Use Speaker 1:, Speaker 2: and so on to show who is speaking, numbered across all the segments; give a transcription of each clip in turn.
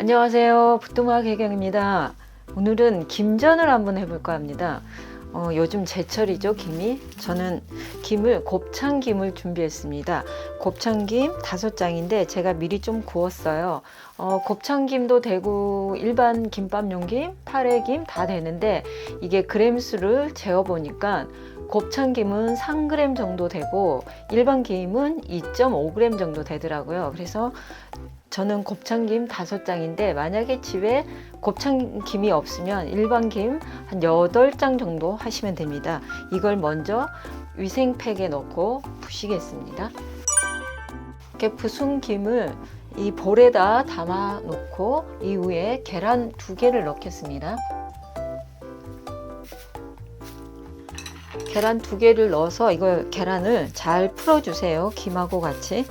Speaker 1: 안녕하세요. 부뚜막 해경입니다. 오늘은 김전을 한번 해볼까 합니다. 어, 요즘 제철이죠, 김이. 저는 김을 곱창김을 준비했습니다. 곱창김 다섯 장인데 제가 미리 좀 구웠어요. 어, 곱창김도 되고 일반 김밥 용김, 파래김 다 되는데 이게 그램수를 재어 보니까 곱창김은 3g 정도 되고 일반 김은 2.5g 정도 되더라고요. 그래서 저는 곱창김 다섯 장인데 만약에 집에 곱창김이 없으면 일반 김한 여덟 장 정도 하시면 됩니다. 이걸 먼저 위생팩에 넣고 부시겠습니다. 이렇게 부순 김을 이 볼에다 담아 놓고 이후에 계란 두 개를 넣겠습니다. 계란 두 개를 넣어서 이걸 계란을 잘 풀어주세요. 김하고 같이.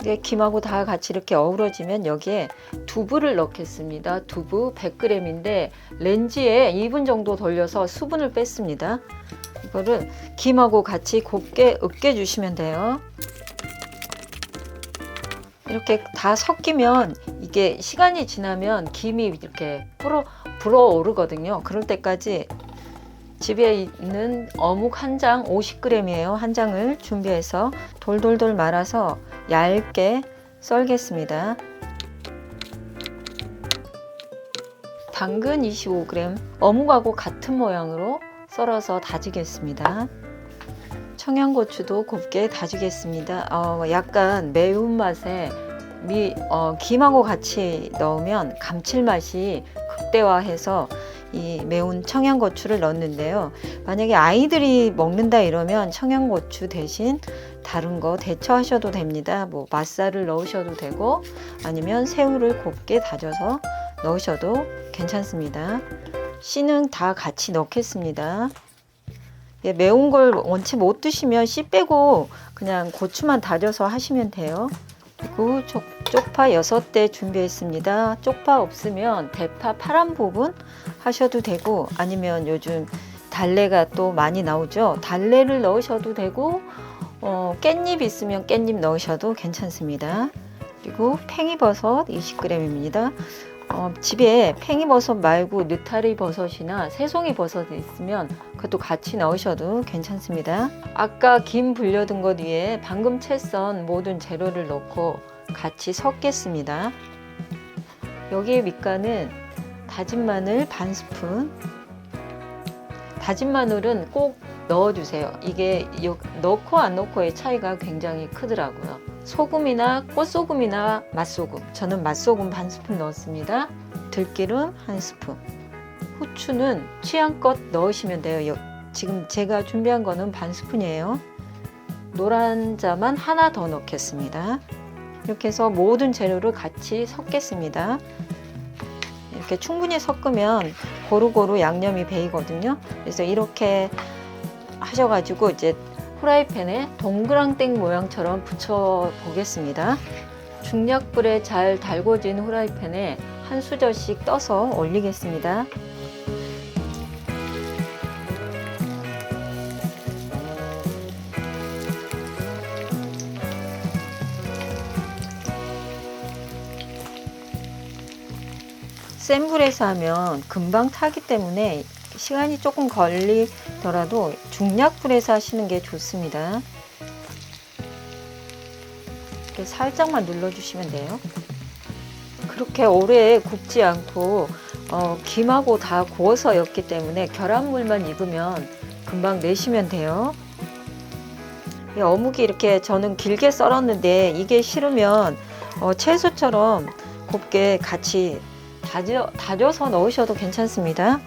Speaker 1: 이게 김하고 다 같이 이렇게 어우러지면 여기에 두부를 넣겠습니다. 두부 100g인데 렌지에 2분 정도 돌려서 수분을 뺐습니다. 이거를 김하고 같이 곱게 으깨 주시면 돼요. 이렇게 다 섞이면 이게 시간이 지나면 김이 이렇게 불어 불어오르거든요. 그럴 때까지 집에 있는 어묵 한 장 50g이에요. 한 장을 준비해서 돌돌돌 말아서 얇게 썰겠습니다. 당근 25g, 어묵하고 같은 모양으로 썰어서 다지겠습니다. 청양고추도 곱게 다지겠습니다. 어, 약간 매운맛에 미, 어, 김하고 같이 넣으면 감칠맛이 극대화해서 이 매운 청양고추를 넣는데요. 만약에 아이들이 먹는다 이러면 청양고추 대신 다른 거 대처하셔도 됩니다. 뭐 맛살을 넣으셔도 되고 아니면 새우를 곱게 다져서 넣으셔도 괜찮습니다. 씨는 다 같이 넣겠습니다. 예, 매운 걸 원체 못 드시면 씨 빼고 그냥 고추만 다져서 하시면 돼요. 그리고 쪽, 쪽파 6대 준비했습니다. 쪽파 없으면 대파 파란 부분 하셔도 되고 아니면 요즘 달래가 또 많이 나오죠. 달래를 넣으셔도 되고 어, 깻잎 있으면 깻잎 넣으셔도 괜찮습니다. 그리고 팽이버섯 20g입니다. 어, 집에 팽이버섯 말고 느타리 버섯이나 새송이 버섯이 있으면 그것도 같이 넣으셔도 괜찮습니다. 아까 김 불려둔 것 위에 방금 채 썬 모든 재료를 넣고 같이 섞겠습니다. 여기에 밑간은 다진 마늘 반 스푼. 다진 마늘은 꼭 넣어주세요. 이게 요- 넣고 안 넣고의 차이가 굉장히 크더라고요. 소금이나 꽃소금이나 맛소금. 저는 맛소금 반 스푼 넣었습니다. 들기름 한 스푼. 후추는 취향껏 넣으시면 돼요. 여- 지금 제가 준비한 거는 반 스푼이에요. 노란자만 하나 더 넣겠습니다. 이렇게 해서 모든 재료를 같이 섞겠습니다. 이렇게 충분히 섞으면 고루고루 양념이 배이거든요. 그래서 이렇게 하셔가지고 이제 후라이팬에 동그랑땡 모양처럼 붙여 보겠습니다. 중약불에 잘 달궈진 후라이팬에 한 수저씩 떠서 올리겠습니다. 센 불에서 하면 금방 타기 때문에 시간이 조금 걸리더라도 중약불에서 하시는 게 좋습니다. 이렇게 살짝만 눌러주시면 돼요. 그렇게 오래 굽지 않고 어, 김하고 다 구워서 였기 때문에 계란물만 익으면 금방 내시면 돼요. 이 어묵이 이렇게 저는 길게 썰었는데 이게 싫으면 어, 채소처럼 곱게 같이 다져, 다져서 넣으셔도 괜찮습니다.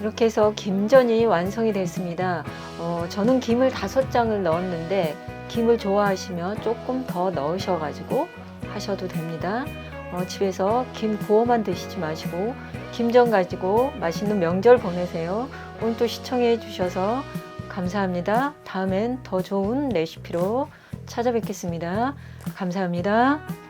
Speaker 1: 이렇게 해서 김전이 완성이 됐습니다. 어, 저는 김을 다섯 장을 넣었는데 김을 좋아하시면 조금 더 넣으셔가지고 하셔도 됩니다. 어, 집에서 김 구워만 드시지 마시고 김전 가지고 맛있는 명절 보내세요. 오늘 또 시청해 주셔서 감사합니다. 다음엔 더 좋은 레시피로 찾아뵙겠습니다. 감사합니다.